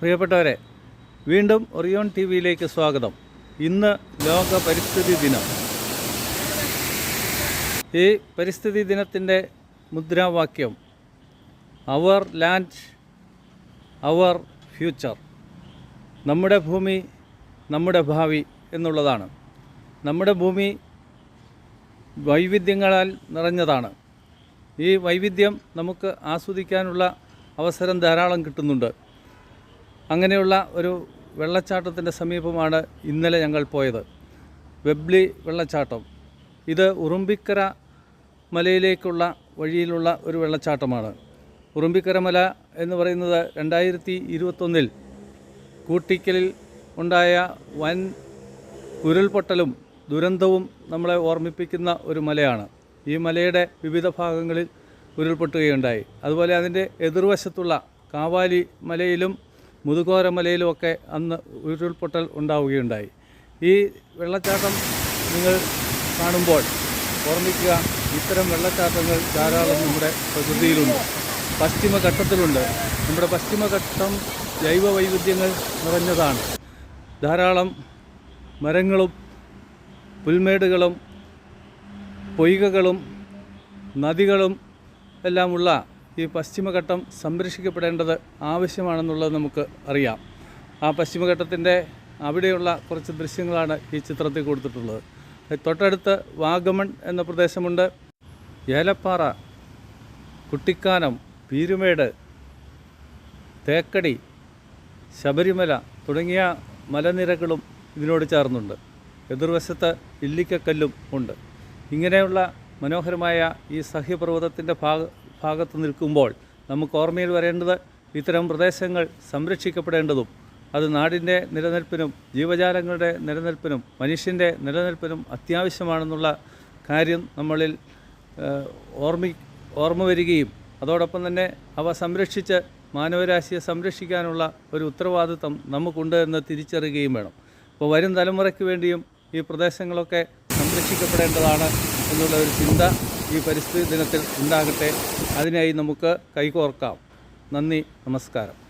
പ്രിയപ്പെട്ടവരെ വീണ്ടും Orion T വിയിലേക്ക് സ്വാഗതം. ഇന്ന് ലോക പരിസ്ഥിതി ദിനം. ഈ പരിസ്ഥിതി ദിനത്തിന്റെ മുദ്രാവാക്യം അവർ ലാൻഡ് അവർ ഫ്യൂച്ചർ. നമ്മുടെ ഭൂമി നമ്മുടെ ഭാവി എന്നുള്ളതാണ്. നമ്മുടെ ഭൂമി വൈവിധ്യങ്ങളാൽ നിറഞ്ഞതാണ്. ഈ വൈവിധ്യം നമുക്ക് ആസ്വദിക്കാനുള്ള അവസരം ധാരാളം കിട്ടുന്നുണ്ട്. അങ്ങനെയുള്ള ഒരു വെള്ളച്ചാട്ടത്തിന്റെ സമീപമാണ് ഇന്നലെ ഞങ്ങൾ പോയത്. വെബ്ലി വെള്ളച്ചാട്ടം. ഇത് ഉറുമ്പിക്കര മലയിലേക്കുള്ള വഴിയിലുള്ള ഒരു വെള്ളച്ചാട്ടമാണ്. ഉറുമ്പിക്കര മല എന്ന് പറയുന്നത് രണ്ടായിരത്തി ഇരുപത്തൊന്നിൽ കൂട്ടിക്കലിൽ ഉണ്ടായ വൻ ഉരുൾപൊട്ടലും ദുരന്തവും നമ്മളെ ഓർമ്മിപ്പിക്കുന്ന ഒരു മലയാണ്. ഈ മലയുടെ വിവിധ ഭാഗങ്ങളിൽ ഉരുൾപൊട്ടുകയുണ്ടായി. അതുപോലെ അതിന്റെ എതിർവശത്തുള്ള കാവാലി മലയിലും മുതുകോര മലയിലുമൊക്കെ അന്ന് ഉരുൾപൊട്ടൽ ഉണ്ടാവുകയുണ്ടായി. ഈ വെള്ളച്ചാട്ടം നിങ്ങൾ കാണുമ്പോൾ ഓർമ്മിക്കുക ഇത്തരം വെള്ളച്ചാട്ടങ്ങൾ ധാരാളം നമ്മുടെ പ്രകൃതിയിലുണ്ട്. പശ്ചിമഘട്ടത്തിലുണ്ട്. നമ്മുടെ പശ്ചിമഘട്ടം ജൈവ വൈവിധ്യങ്ങൾ നിറഞ്ഞതാണ്. ധാരാളം മരങ്ങളും പുൽമേടുകളും പൊയ്കകളും നദികളും എല്ലാമുള്ള ഈ പശ്ചിമഘട്ടം സംരക്ഷിക്കപ്പെടേണ്ടത് ആവശ്യമാണെന്നുള്ളത് നമുക്ക് അറിയാം. ആ പശ്ചിമഘട്ടത്തിന്റെ അവിടെയുള്ള കുറച്ച് ദൃശ്യങ്ങളാണ് ഈ ചിത്രത്തിൽ കൊടുത്തിട്ടുള്ളത്. തൊട്ടടുത്ത് വാഗമൺ എന്ന പ്രദേശമുണ്ട്. ഏലപ്പാറ കുട്ടിക്കാനം പീരുമേട് തേക്കടി ശബരിമല തുടങ്ങിയ മലനിരകളും ഇതിനോട് ചേർന്നുണ്ട്. എതിർവശത്ത് ഇല്ലിക്കക്കല്ലും ഉണ്ട്. ഇങ്ങനെയുള്ള മനോഹരമായ ഈ സഹ്യപർവതത്തിന്റെ ഭാഗ ഭാഗത്ത് നിൽക്കുമ്പോൾ നമുക്ക് ഓർമ്മയിൽ വരേണ്ടത് ഇത്തരം പ്രദേശങ്ങൾ സംരക്ഷിക്കപ്പെടേണ്ടതും അത് നാടിന്റെ നിലനിൽപ്പിനും ജീവജാലങ്ങളുടെ നിലനിൽപ്പിനും മനുഷ്യന്റെ നിലനിൽപ്പിനും അത്യാവശ്യമാണെന്നുള്ള കാര്യം നമ്മളിൽ ഓർമ്മി ഓർമ്മ വരികയും അതോടൊപ്പം തന്നെ അവ സംരക്ഷിച്ച് മാനവരാശിയെ സംരക്ഷിക്കാനുള്ള ഒരു ഉത്തരവാദിത്വം നമുക്കുണ്ട് എന്ന് തിരിച്ചറിയുകയും വേണം. അപ്പോൾ വരും തലമുറയ്ക്ക് വേണ്ടിയും ഈ പ്രദേശങ്ങളൊക്കെ സംരക്ഷിക്കപ്പെടേണ്ടതാണ് എന്നുള്ള ഒരു ചിന്ത ഈ പരിസ്ഥിതി ദിനത്തിൽ ഉണ്ടാകട്ടെ. അതിനായി നമുക്ക് കൈകോർക്കാം. നന്ദി നമസ്കാരം.